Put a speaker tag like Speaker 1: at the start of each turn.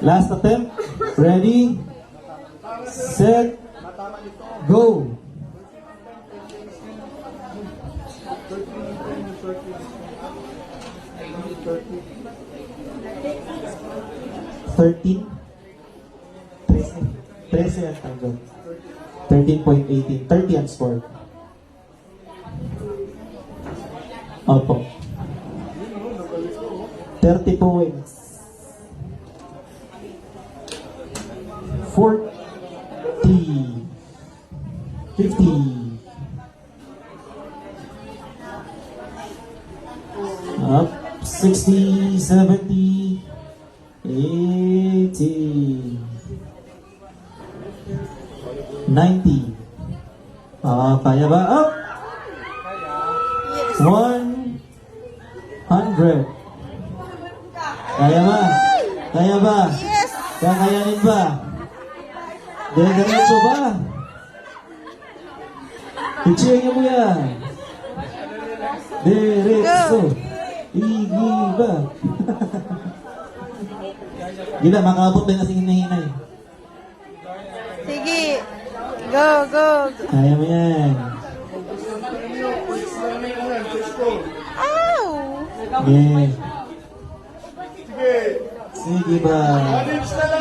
Speaker 1: Last attempt. Ready? Set. Go. Thirteen. Trece. Ang tanggap. 13.18. 30 ang score. Opo. 30 points. 40. 50. Up. 60, 70, 80, 90. Ah, kaya ba? Up! 100. Kaya ba? Kaya ba?
Speaker 2: Yes!
Speaker 1: Kakayanin ba? Diretso ba? I-cheer niyo mo yan. Diretso. Igi ba? Gila, makaabot yung kasing hinahinay?
Speaker 2: Sige. Go, go.
Speaker 1: Kaya mo yan.
Speaker 2: Ow!
Speaker 1: Yeah.
Speaker 3: Sige,